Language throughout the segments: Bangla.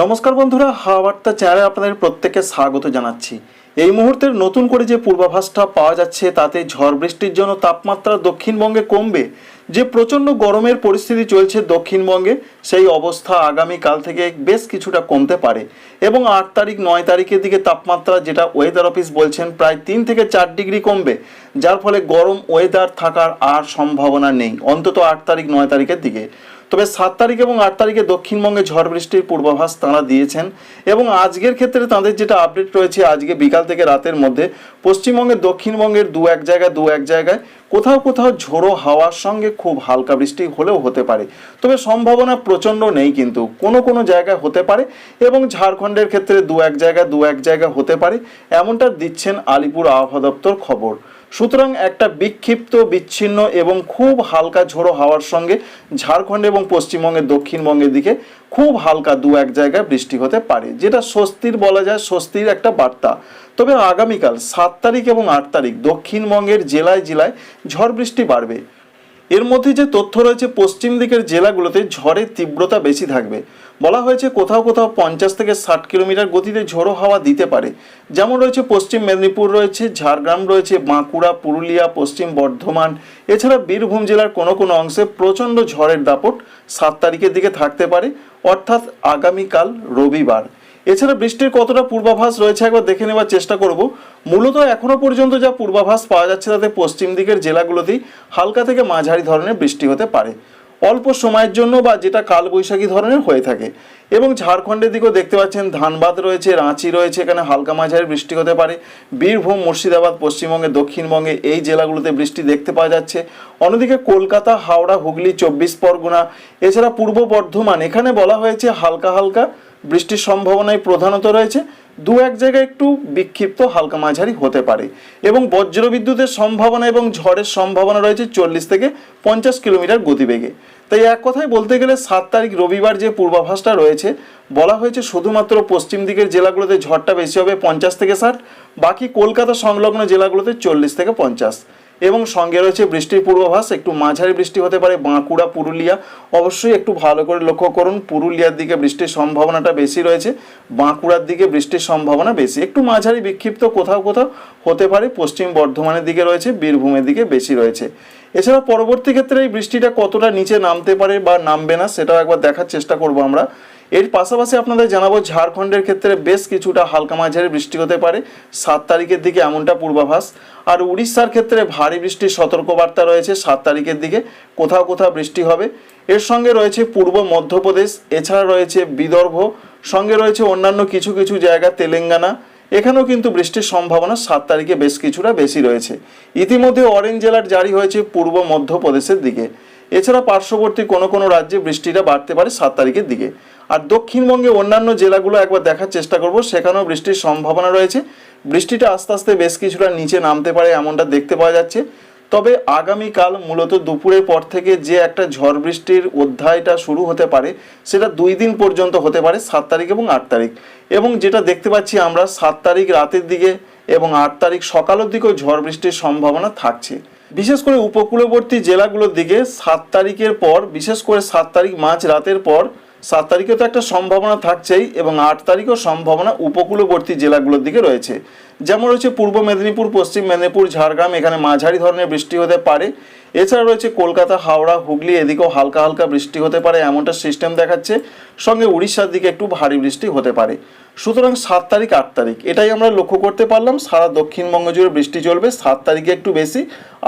নমস্কার বন্ধুরা, হাওয়া বার্তা চ্যানেলে আপনাদের প্রত্যেককে স্বাগত জানাচ্ছি। এই মুহূর্তের নতুন করে যে পূর্বাভাসটা পাওয়া যাচ্ছে, তাতে ঝড় বৃষ্টির জন্য তাপমাত্রা দক্ষিণবঙ্গে কমবে। যে প্রচণ্ড গরমের পরিস্থিতি চলছে দক্ষিণবঙ্গে, সেই অবস্থা আগামীকাল থেকে বেশ কিছুটা কমতে পারে। এবং আট তারিখ, নয় তারিখের দিকে তাপমাত্রা, যেটা ওয়েদার অফিস বলছেন, প্রায় তিন থেকে চার ডিগ্রি কমবে। যার ফলে গরম ওয়েদার থাকার আর সম্ভাবনা নেই, অন্তত আট তারিখ, নয় তারিখের দিকে। তবে সাত তারিখ এবং আট তারিখে দক্ষিণবঙ্গে ঝড় বৃষ্টির পূর্বাভাস তাঁরা দিয়েছেন এবং আজকের ক্ষেত্রে তাদের যেটা আপডেট রয়েছে, আজকে বিকাল থেকে রাতের মধ্যে পশ্চিমবঙ্গের দক্ষিণবঙ্গের দু এক জায়গায়, দু এক জায়গায় কোথাও কোথাও ঝোড়ো হাওয়ার সঙ্গে খুব হালকা বৃষ্টি হলেও হতে পারে। তবে সম্ভাবনা প্রচণ্ড নেই কিন্তু, কোনো কোনো জায়গায় হতে পারে এবং ঝাড়খণ্ডের ক্ষেত্রে দু এক জায়গায়, দু এক জায়গায় হতে পারে, এমনটা দিচ্ছেন আলিপুর আবহাওয়া দপ্তর খবর। সুতরাং একটা বিক্ষিপ্ত, বিচ্ছিন্ন এবং খুব হালকা ঝোড়ো হাওয়ার সঙ্গে ঝাড়খণ্ড এবং পশ্চিমবঙ্গের দক্ষিণবঙ্গের দিকে খুব হালকা দু এক জায়গায় বৃষ্টি হতে পারে, যেটা স্বস্তির বলা যায়, স্বস্তির একটা বার্তা। তবে আগামীকাল সাত তারিখ এবং আট তারিখ দক্ষিণবঙ্গের জেলায় জেলায় ঝড় বৃষ্টি বাড়বে। এর মধ্যে যে তথ্য রয়েছে, পশ্চিম দিকের জেলাগুলোতে ঝড়ের তীব্রতা বেশি থাকবে। বলা হয়েছে কোথাও কোথাও পঞ্চাশ থেকে ষাট কিলোমিটার গতিতে ঝোড়ো হাওয়া দিতে পারে। যেমন রয়েছে পশ্চিম মেদিনীপুর রয়েছে, ঝাড়গ্রাম রয়েছে, বাঁকুড়া, পুরুলিয়া, পশ্চিম বর্ধমান। এছাড়া বীরভূম জেলার কোনো কোনো অংশে প্রচণ্ড ঝড়ের দাপট সাত তারিখের দিকে থাকতে পারে, অর্থাৎ আগামীকাল রবিবার। এছাড়া বৃষ্টির কতটা পূর্বাভাস রয়েছে একবার দেখে নেওয়ার চেষ্টা করব। মূলত এখনও পর্যন্ত যা পূর্বাভাস পাওয়া যাচ্ছে তাতে পশ্চিম দিকের জেলাগুলোতেই হালকা থেকে মাঝারি ধরনের বৃষ্টি হতে পারে। অল্প সময়ের জন্য বা যেটা কালবৈশাখী ধরনের হয়ে থাকে। এবং ঝাড়খণ্ডের দিকেও দেখতে পাচ্ছেন ধানবাদ রয়েছে, রাঁচি রয়েছে, এখানে হালকা মাঝারি বৃষ্টি হতে পারে। বীরভূম, মুর্শিদাবাদ, পশ্চিমবঙ্গে, দক্ষিণবঙ্গে এই জেলাগুলোতে বৃষ্টি দেখতে পাওয়া যাচ্ছে। অন্যদিকে কলকাতা, হাওড়া, হুগলি, চব্বিশ পরগনা, এছাড়া পূর্ব বর্ধমান, এখানে বলা হয়েছে হালকা হালকা বৃষ্টির সম্ভাবনাই প্রধানত রয়েছে। দু এক জায়গায় একটু বিক্ষিপ্ত হালকা মাঝারি হতে পারে। এবং বজ্রবিদ্যুতের সম্ভাবনা এবং ঝড়ের সম্ভাবনা রয়েছে চল্লিশ থেকে পঞ্চাশ কিলোমিটার গতিবেগে। তাই এক কথায় বলতে গেলে সাত তারিখ রবিবার যে পূর্বাভাসটা রয়েছে, বলা হয়েছে শুধুমাত্র পশ্চিম দিকের জেলাগুলোতে ঝড়টা বেশি হবে পঞ্চাশ থেকে ষাট, বাকি কলকাতা সংলগ্ন জেলাগুলোতে চল্লিশ থেকে পঞ্চাশ। এবং সঙ্গে রয়েছে বৃষ্টির পূর্বাভাস, একটু মাঝারি বৃষ্টি হতে পারে বাঁকুড়া, পুরুলিয়া। অবশ্যই একটু ভালো করে লক্ষ্য করুন, পুরুলিয়ার দিকে বৃষ্টির সম্ভাবনাটা বেশি রয়েছে, বাঁকুড়ার দিকে বৃষ্টির সম্ভাবনা বেশি। একটু মাঝারি বিক্ষিপ্ত কোথাও কোথাও হতে পারে, পশ্চিম বর্ধমানের দিকে রয়েছে, বীরভূমের দিকে বেশি রয়েছে। এছাড়া পরবর্তী ক্ষেত্রে এই বৃষ্টিটা কতটা নিচে নামতে পারে বা নামবে না, সেটাও একবার দেখার চেষ্টা করব আমরা। এর পাশাপাশি আপনাদের জানাব, ঝাড়খণ্ডের ক্ষেত্রে বেশ কিছুটা হালকা মাঝারি বৃষ্টি হতে পারে। সাত তারিখের দিকে এমনটা পূর্বাভাস। আর উড়িষ্যার ক্ষেত্রে ভারী বৃষ্টির সতর্কবার্তা রয়েছে সাত তারিখের দিকে। কোথাও কোথাও বৃষ্টি হবে। এর সঙ্গে রয়েছে পূর্ব মধ্যপ্রদেশ, এছাড়া রয়েছে বিদর্ভ, সঙ্গে রয়েছে অন্যান্য কিছু কিছু জায়গা তেলেঙ্গানা। এখানেও কিন্তু বৃষ্টির সম্ভাবনা সাত তারিখে বেশ কিছুটা বেশি রয়েছে। ইতিমধ্যে অরেঞ্জ জেলার জারি হয়েছে পূর্ব মধ্যপ্রদেশের দিকে। এছাড়া পার্শ্ববর্তী কোনো কোনো রাজ্যে বৃষ্টিটা বাড়তে পারে সাত তারিখের দিকে। আর দক্ষিণবঙ্গে অন্যান্য জেলাগুলো একবার দেখার চেষ্টা করব, সেখানেও বৃষ্টির সম্ভাবনা রয়েছে। বৃষ্টিটা আস্তে আস্তে বেশ কিছুটা নিচে নামতে পারে এমনটা দেখতে পাওয়া যাচ্ছে। তবে আগামীকাল মূলত দুপুরের পর থেকে যে একটা ঝড় বৃষ্টির অধ্যায়টা শুরু হতে পারে, সেটা দুই দিন পর্যন্ত হতে পারে, সাত তারিখ এবং আট তারিখ। এবং যেটা দেখতে পাচ্ছি আমরা, সাত তারিখ রাতের দিকে এবং আট তারিখ সকালের দিকেও ঝড় বৃষ্টির সম্ভাবনা থাকছে। বিশেষ করে উপকূলবর্তী জেলাগুলোর দিকে সাত তারিখের পর, বিশেষ করে সাত তারিখ মাঝ রাতের পর সাত তারিখে তো একটা সম্ভাবনা থাকছেই এবং আট তারিখও সম্ভাবনা উপকূলবর্তী জেলাগুলোর দিকে রয়েছে। যেমন রয়েছে পূর্ব মেদিনীপুর, পশ্চিম মেদিনীপুর, ঝাড়গ্রাম, এখানে মাঝারি ধরনের বৃষ্টি হতে পারে। এছাড়া রয়েছে কলকাতা, হাওড়া, হুগলি, এদিকেও হালকা হালকা বৃষ্টি হতে পারে, এমনটা সিস্টেম দেখাচ্ছে। সঙ্গে উড়িষ্যার দিকে একটু ভারী বৃষ্টি হতে পারে। সুতরাং সাত তারিখ, আট তারিখ, এটাই আমরা লক্ষ্য করতে পারলাম। সারা দক্ষিণবঙ্গ জুড়ে বৃষ্টি চলবে, সাত তারিখে একটু বেশি,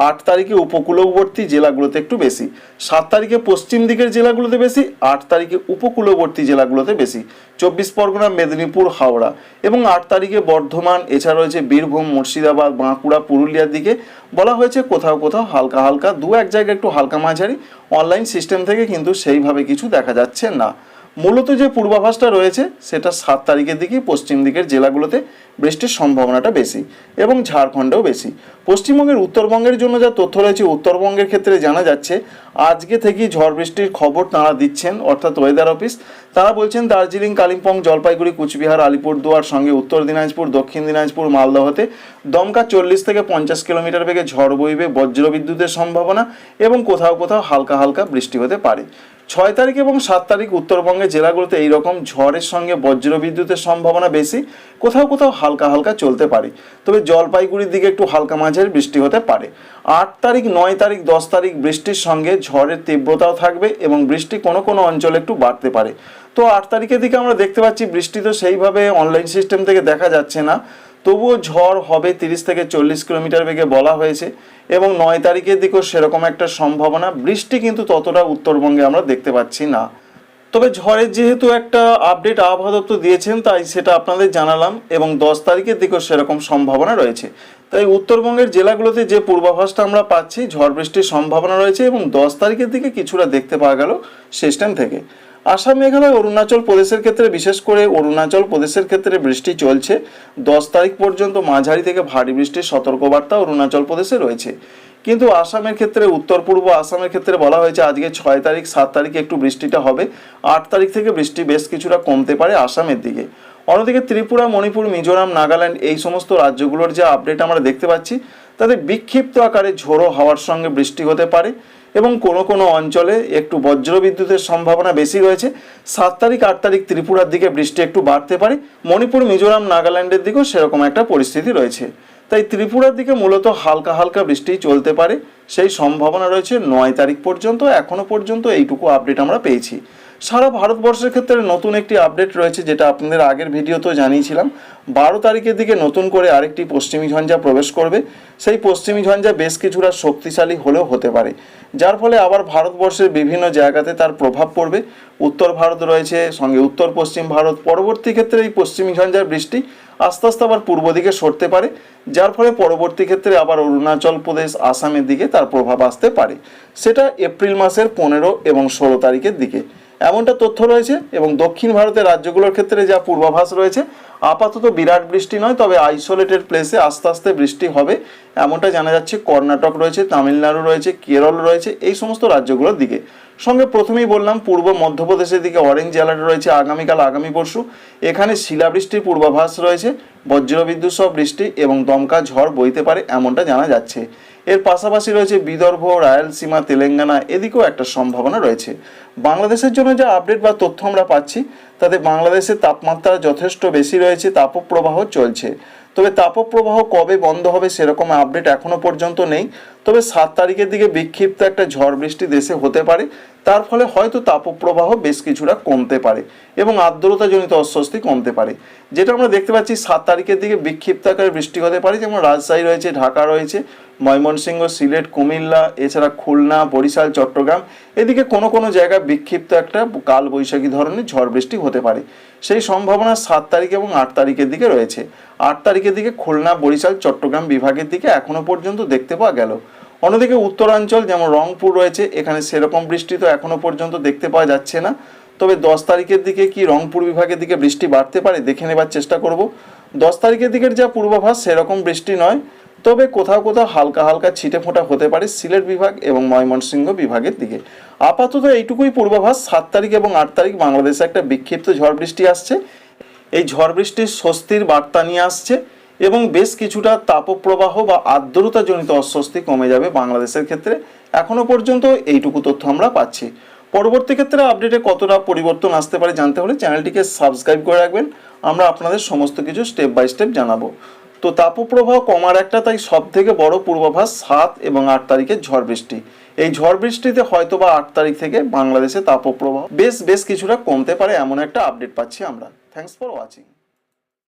আট তারিখে উপকূলবর্তী জেলাগুলোতে একটু বেশি, সাত তারিখে পশ্চিম দিকের জেলাগুলোতে বেশি, আট তারিখে উপকূলবর্তী জেলাগুলোতে বেশি। চব্বিশ পরগনা, মেদিনীপুর, হাওড়া, এবং আট তারিখে বর্ধমান, এছাড়া রয়েছে বীরভূম, মুর্শিদাবাদ, বাঁকুড়া, পুরুলিয়ার দিকে। বলা হয়েছে কোথাও কোথাও হালকা হালকা, দু এক জায়গায় একটু হালকা মাঝারি। অনলাইন সিস্টেম থেকে কিন্তু সেইভাবে কিছু দেখা যাচ্ছে না। মূলত যে পূর্বাভাসটা রয়েছে, সেটা সাত তারিখের দিকেই পশ্চিম দিকের জেলাগুলোতে বৃষ্টির সম্ভাবনাটা বেশি এবং ঝাড়খণ্ডেও বেশি। পশ্চিমবঙ্গের উত্তরবঙ্গের জন্য যা তথ্য রয়েছে, উত্তরবঙ্গের ক্ষেত্রে জানা যাচ্ছে, আজকে থেকেই ঝড় বৃষ্টির খবর তাঁরা দিচ্ছেন, অর্থাৎ ওয়েদার অফিস তারা বলছেন, দার্জিলিং, কালিম্পং, জলপাইগুড়ি, কুচবিহার, আলিপুরদুয়ার, সঙ্গে উত্তর দিনাজপুর, দক্ষিণ দিনাজপুর, মালদহতে দমকা চল্লিশ থেকে পঞ্চাশ কিলোমিটার বেগে ঝড় বইবে বজ্রবিদ্যুতের সম্ভাবনা এবং কোথাও কোথাও হালকা হালকা বৃষ্টি হতে পারে। ছয় তারিখ এবং সাত তারিখ উত্তরবঙ্গের জেলাগুলোতে এইরকম ঝড়ের সঙ্গে বজ্র বিদ্যুতের সম্ভাবনা বেশি। কোথাও কোথাও হালকা হালকা চলতে পারে। তবে জলপাইগুড়ির দিকে একটু হালকা মাঝের বৃষ্টি হতে পারে। আট তারিখ, নয় তারিখ, দশ তারিখ বৃষ্টির সঙ্গে ঝড়ের তীব্রতাও থাকবে এবং বৃষ্টি কোনো কোনো অঞ্চলে একটু বাড়তে পারে। তো আট তারিখের দিকে আমরা দেখতে পাচ্ছি বৃষ্টি তো সেইভাবে অনলাইন সিস্টেম থেকে দেখা যাচ্ছে না। তবুও ঝড় হবে তিরিশ থেকে চল্লিশ কিলোমিটার বেগে বলা হয়েছে, এবং নয় তারিখের দিকেও সেরকম একটা সম্ভাবনা। বৃষ্টি কিন্তু ততটা উত্তরবঙ্গে আমরা দেখতে পাচ্ছি না। তবে ঝড়ের যেহেতু একটা আপডেট আবহাওয়া দপ্তর দিয়েছেন, তাই সেটা আপনাদের জানালাম, এবং দশ তারিখের দিকেও সেরকম সম্ভাবনা রয়েছে। তাই উত্তরবঙ্গের জেলাগুলোতে যে পূর্বাভাসটা আমরা পাচ্ছি, ঝড় বৃষ্টির সম্ভাবনা রয়েছে, এবং দশ তারিখের দিকে কিছুটা দেখতে পাওয়া গেল সিস্টেম থেকে। আসাম মেঘালয় অরুণাচল প্রদেশের ক্ষেত্রে, বিশেষ করে অরুণাচল প্রদেশের ক্ষেত্রে বৃষ্টি চলছে। দশ তারিখ পর্যন্ত মাঝারি থেকে ভারী বৃষ্টির সতর্কবার্তা অরুণাচল প্রদেশে রয়েছে। কিন্তু আসামের ক্ষেত্রে, উত্তর পূর্ব আসামের ক্ষেত্রে বলা হয়েছে, আজকে ছয় তারিখ, সাত তারিখে একটু বৃষ্টিটা হবে। আট তারিখ থেকে বৃষ্টি বেশ কিছুটা কমতে পারে আসামের দিকে। অন্যদিকে ত্রিপুরা, মণিপুর, মিজোরাম, নাগাল্যান্ড এই সমস্ত রাজ্যগুলোর যে আপডেট আমরা দেখতে পাচ্ছি তাদের বিক্ষিপ্ত আকারে ঝোড়ো হাওয়ার সঙ্গে বৃষ্টি হতে পারে। এবং কোনো কোনো অঞ্চলে একটু বজ্র বিদ্যুতের সম্ভাবনা বেশি রয়েছে। সাত তারিখ, আট তারিখ ত্রিপুরার দিকে বৃষ্টি একটু বাড়তে পারে। মণিপুর, মিজোরাম, নাগাল্যান্ডের দিকেও সেরকম একটা পরিস্থিতি রয়েছে। তাই ত্রিপুরার দিকে মূলত হালকা হালকা বৃষ্টি চলতে পারে। সেই সম্ভাবনা রয়েছে নয় তারিখ পর্যন্ত এখনও পর্যন্ত এইটুকু আপডেট আমরা পেয়েছি। সারা ভারতবর্ষের ক্ষেত্রে নতুন একটি আপডেট রয়েছে, যেটা আপনাদের আগের ভিডিওতেও জানিয়েছিলাম। বারো তারিখের দিকে নতুন করে আরেকটি পশ্চিমী ঝঞ্ঝা প্রবেশ করবে। সেই পশ্চিমী ঝঞ্ঝা বেশ কিছুটা শক্তিশালী হলেও হতে পারে। যার ফলে আবার ভারতবর্ষের বিভিন্ন জায়গাতে তার প্রভাব পড়বে। উত্তর ভারত রয়েছে, সঙ্গে উত্তর পশ্চিম ভারত। পরবর্তী ক্ষেত্রে এই পশ্চিমী ঝঞ্ঝার বৃষ্টি আস্তে আস্তে আবার পূর্ব দিকে সরতে পারে। যার ফলে পরবর্তী ক্ষেত্রে আবার অরুণাচল প্রদেশ, আসামের দিকে তার প্রভাব আসতে পারে। সেটা এপ্রিল মাসের পনেরো এবং ষোলো তারিখের দিকে। এমনটা তথ্য রয়েছে এবং দক্ষিণ ভারতের রাজ্যগুলোর ক্ষেত্রে যা পূর্বাভাস রয়েছে, আপাতত বিরাট বৃষ্টি নয়, তবে আইসোলেটেড প্লেসে আস্তে আস্তে বৃষ্টি হবে, এমনটা জানা যাচ্ছে কর্ণাটক রয়েছে, তামিলনাড়ু রয়েছে, কেরল রয়েছে, এই সমস্ত রাজ্যগুলোর দিকে। সঙ্গে প্রথমেই বললাম, পূর্ব মধ্যপ্রদেশের দিকে অরেঞ্জ অ্যালার্ট রয়েছে আগামীকাল, আগামী পরশু। এখানে শিলাবৃষ্টির পূর্বাভাস রয়েছে, বজ্রবিদ্যুৎ সহ বৃষ্টি এবং দমকা ঝড় বইতে পারে এমনটা জানা যাচ্ছে। এর পাশাপাশি রয়েছে বিদর্ভ, রায়ালসীমা, তেলেঙ্গানা, এদিকেও একটা সম্ভাবনা রয়েছে। বাংলাদেশের জন্য যা আপডেট বা তথ্য আমরা পাচ্ছি, তাতে বাংলাদেশের তাপমাত্রা যথেষ্ট বেশি রয়েছে, তাপপ্রবাহ চলছে। তবে তাপপ্রবাহ কবে বন্ধ হবে সেরকম আপডেট এখনও পর্যন্ত নেই। তবে সাত তারিখের দিকে বিক্ষিপ্ত একটা ঝড় বৃষ্টি দেশে হতে পারে। তার ফলে হয়তো তাপপ্রবাহ বেশ কিছুটা কমতে পারে এবং আর্দ্রতাজনিত অস্বস্তি কমতে পারে। যেটা আমরা দেখতে পাচ্ছি, সাত তারিখের দিকে বিক্ষিপ্ত আকারে বৃষ্টি হতে পারে। যেমন রাজশাহী রয়েছে, ঢাকা রয়েছে, ময়মনসিংহ, সিলেট, কুমিল্লা, এছাড়া খুলনা, বরিশাল, চট্টগ্রাম। এদিকে কোনো কোনো জায়গায় বিক্ষিপ্ত একটা কালবৈশাখী ধরনের ঝড় বৃষ্টি হতে পারে। সেই সম্ভাবনা সাত তারিখ এবং আট তারিখের দিকে রয়েছে। আট তারিখের দিকে খুলনা, বরিশাল, চট্টগ্রাম বিভাগের দিকে এখনও পর্যন্ত দেখতে পাওয়া গেল। অন্যদিকে উত্তরাঞ্চল, যেমন রংপুর রয়েছে, এখানে সেরকম বৃষ্টি তো এখনও পর্যন্ত দেখতে পাওয়া যাচ্ছে না। তবে দশ তারিখের দিকে কি রংপুর বিভাগের দিকে বৃষ্টি বাড়তে পারে দেখে নেবার চেষ্টা করব। দশ তারিখের দিকের যা পূর্বাভাস, সেরকম বৃষ্টি নয়। তবে কোথাও কোথাও হালকা হালকা ছিটে ফোঁটা হতে পারে সিলেট বিভাগ এবং ময়মনসিংহ বিভাগের দিকে। আপাতত এইটুকুই পূর্বাভাস, সাত তারিখ এবং আট তারিখ বাংলাদেশে একটা বিক্ষিপ্ত ঝড় বৃষ্টি আসছে। এই ঝড় বৃষ্টির স্বস্তির বার্তা নিয়ে আসছে। এবং বেশ কিছুটা তাপপ্রবাহ বা আর্দ্রতাজনিত অস্বস্তি কমে যাবে বাংলাদেশের ক্ষেত্রে। এখনও পর্যন্ত এইটুকু তথ্য আমরা পাচ্ছি। পরবর্তী ক্ষেত্রে আপডেটে কতটা পরিবর্তন আসতে পারে জানতে হলে চ্যানেলটিকে সাবস্ক্রাইব করে রাখবেন। আমরা আপনাদের সমস্ত কিছু স্টেপ বাই স্টেপ জানাব। তো তাপপ্রবাহ কমার একটা তাই সব থেকে বড় পূর্বাভাস সাত এবং আট তারিখের ঝড় বৃষ্টি। এই ঝড় বৃষ্টিতে হয়তো বা আট তারিখ থেকে বাংলাদেশে তাপপ্রবাহ বেশ বেশ কিছুটা কমতে পারে এমন একটা আপডেট পাচ্ছি আমরা। Thanks for watching